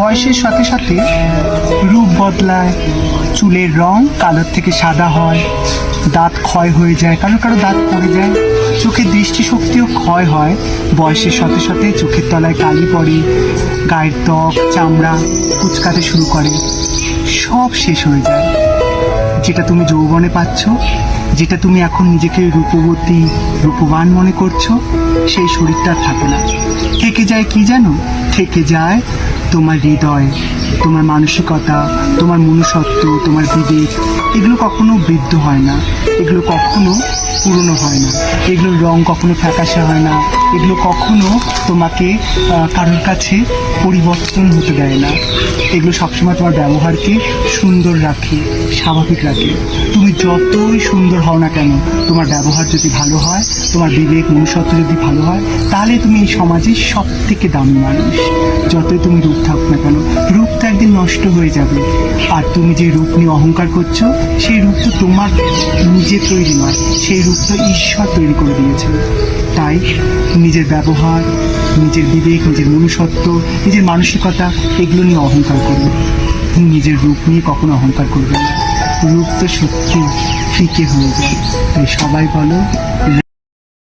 বয়সের সাথে সাথে রূপ বদলায়। চুলের রং কালোর থেকে সাদা হয়। দাঁত ক্ষয় হয়ে যায়। কারও কারও দাঁত পড়ে যায়। চোখের দৃষ্টিশক্তিও ক্ষয় হয়। বয়সের সাথে সাথে চোখের তলায় কালি পড়ে। গায়ের ত্বক, চামড়া কুচকাতে শুরু করে। সব শেষ হয়ে যায়। যেটা তুমি যৌবনে পাচ্ছ, যেটা তুমি এখন নিজেকে রূপবতী, রূপবান মনে করছ, সেই শরীরটা থাকে না। থেকে যায় কি জানো থেকে যায় তোমার হৃদয়, তোমার মানসিকতা, তোমার মনুষ্যত্ব, তোমার বিবেক, এগুলো কখনো বৃদ্ধ হয় না। এগুলো কখনো পুরনো হয় না। এগুলোর রং কখনো ফ্যাকাশে হয় না। এগুলো কখনো তোমাকে কারোর কাছে পরিবর্তন হতে দেয় না। এগুলো সবসময় তোমার ব্যবহারকে সুন্দর রাখে, স্বাভাবিক রাখে। তুমি যতই সুন্দর হও না কেন, তোমার ব্যবহার যদি ভালো হয়, তোমার বিবেক, মনুষ্যত্ব যদি ভালো হয়, তাহলে তুমি এই সমাজের সব থেকে দামি মানুষ। যতই তুমি রূপ থাকুক না কেন, রূপ তো একদিন নষ্ট হয়ে যাবে। আর তুমি যে রূপ নিয়ে অহংকার করছ, সেই রূপ তো তোমার নিজে তৈরি নয়, সেই রূপ তো ঈশ্বর তৈরি করে দিয়েছে। তাই নিজের ব্যবহার, নিজের বিবেক, নিজের মনুষ্যত্ব, নিজের মানসিকতা, এগুলো নিয়ে অহংকার করবে। নিজের রূপ নিয়ে কখনো অহংকার করবে না। রূপ তো সত্যি ফিকে হয়ে যায়। তাই সবাই বলো